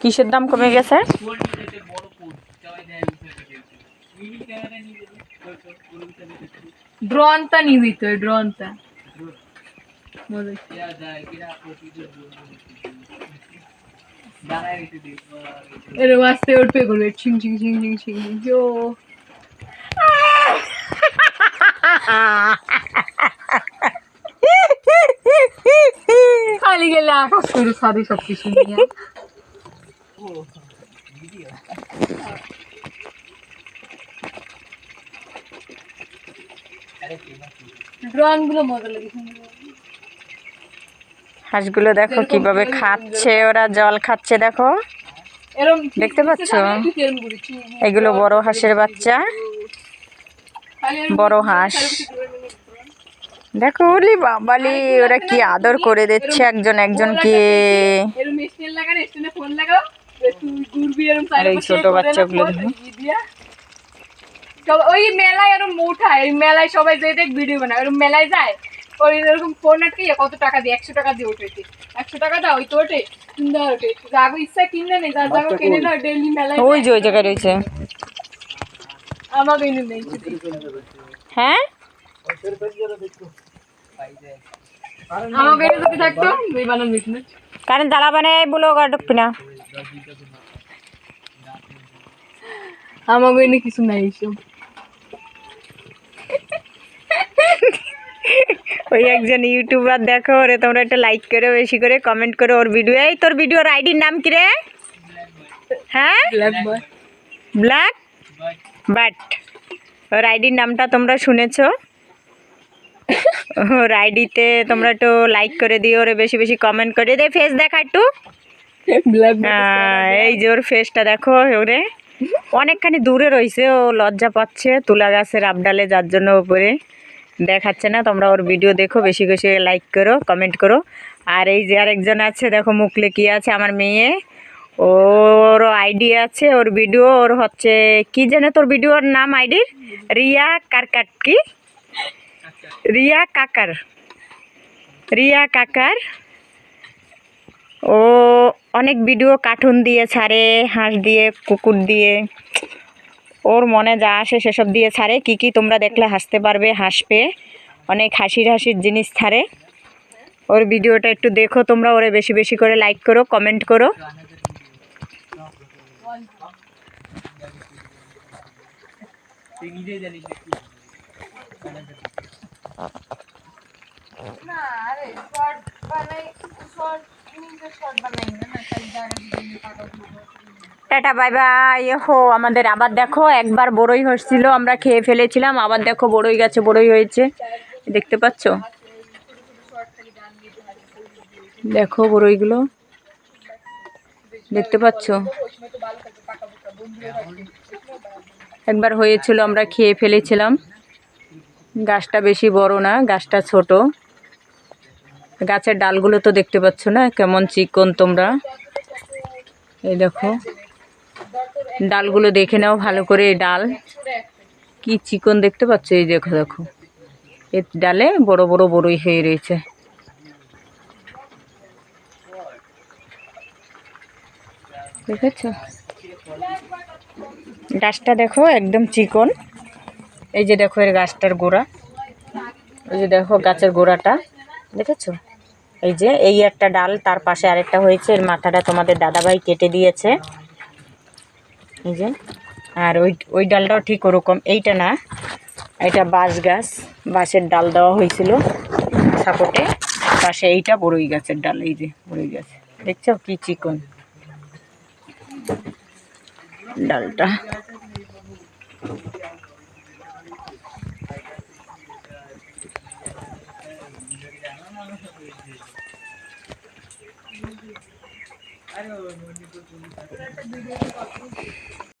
কিসের দাম কমে গেছে? ড্রোনটা নিবি তো ড্রোনটা। এরকম আস্তে উঠবে করবে ছিং ছিং ছিং ছিং ছিং জো খালি গেলে আকাশ করে সারি সব কিছু নিয়ে। ড্রোনগুলো মজা লাগে হাঁসগুলো দেখো কীভাবে খাচ্ছে ওরা জল খাচ্ছে দেখো। দেখতে পাচ্ছ? এগুলো বড় হাঁসের বাচ্চা। বড় হাঁস। দেখো ওলি বাবালি ওরা কি আদর করে দিচ্ছে একজন একজনকে ফোন লাগাও। আর এই ছোট বাচ্চাগুলো দেখো। সব ওই মেলায় এরকম উঠায় ওই মেলায় সবাই যে দেখ ভিডিও বানায়। ওরকম মেলায় যায় ওই এরকম ফোন আটকে কত টাকা দিয়ে? একশো টাকা দিয়ে ওঠে একশো টাকা দাও ওই তো ওঠে সুন্দর ওঠে। যাগো ইচ্ছা কিনলে নেই যার যাগো কিনে না ডেলি মেলায় ওই যে ওই জায়গায় রয়েছে। আমার কিনে নেই হ্যাঁ? আমাকে এনে যদি থাকতো? কারণ দালা বানায় বলো গাড়ি না। আমাকে এনে কিছু নাই এইসব। ওই একজন ইউটিউবার দেখো, ওরে তোমরা একটা লাইক করে, বেশি করে কমেন্ট করে ওর ভিডিও এই তোর ভিডিওর আইডির নাম কি রে? হ্যাঁ? ব্ল্যাক বাট ওর আইডির নামটা তোমরা শুনেছ? ওর আইডিতে তোমরা একটু লাইক করে দিও, ওরে বেশি বেশি কমেন্ট করে দে। ফেস দেখা একটু। এই যে ওর ফেসটা দেখো ওরে। অনেকখানি দূরে রয়েছে ও লজ্জা পাচ্ছে তুলা গাছের আবডালে যার জন্য উপরে দেখাচ্ছে না। তোমরা ওর ভিডিও দেখো বেশি বেশি লাইক করো কমেন্ট করো। আর এই যে আরেকজন আছে দেখো মুখলে কি আছে আমার মেয়ে। ওর আইডি আছে ওর ভিডিও ওর হচ্ছে কি জানে তোর ভিডিওর নাম আইডির রিয়া কারকাট কি? রিয়া কাকার। রিয়া কাকার। ও অনেক ভিডিও কার্টুন দিয়ে ছাড়ে, হাঁস দিয়ে, কুকুর দিয়ে। ওর মনে যা আসে সেসব দিয়ে ছাড়ে। কি কি তোমরা দেখলে হাসতে পারবে, হাসবে। অনেক হাসির হাসির জিনিস ছাড়ে। ওর ভিডিওটা একটু দেখো তোমরা, ওরে বেশি বেশি করে লাইক করো কমেন্ট করো। না, আরে, শর্ট, বানাই, শর্ট। Tata, bye bye. হো আমাদের আবার দেখো, একবার বড়ই হচ্ছিল আমরা খেয়ে ফেলেছিলাম, আবার দেখো বড়ই গাছে, বড়ই হয়েছে। দেখতে পাচ্ছ? দেখো বড়ইগুলো। দেখতে পাচ্ছ? একবার হয়েছিল, আমরা খেয়ে ফেলেছিলাম। গাছটা বেশি বড় না, গাছটা ছোট। গাছের ডালগুলো তো দেখতে পাচ্ছ না? কেমন চিকন তোমরা। এই দেখো। ডালগুলো দেখে নাও ভালো করে এই ডাল। কি চিকন দেখতে পাচ্ছ? এই দেখো দেখো। এর ডালে বড় বড়, বড়ই হয়ে রয়েছে। দেখেছ? গাছটা দেখো একদম চিকন। এই যে দেখো এর গাছটার গোড়া। এই যে দেখো গাছের গোড়াটা। দেখেছ? এই যে, এই একটা ডাল, তার পাশে আরেকটা হয়েছে, এর মাথাটা তোমাদের দাদাভাই কেটে দিয়েছে। এই যে, আর ওই ওই ডালটাও ঠিক ওরকম, এইটা না, এটা বাঁশ গাছ, বাঁশের ডাল দেওয়া হয়েছিল সাপোর্টে, পাশে এইটা বড়ই গাছের ডাল, এই যে, বড়ই গাছ। দেখছ কি চিকন ডালটা। আরে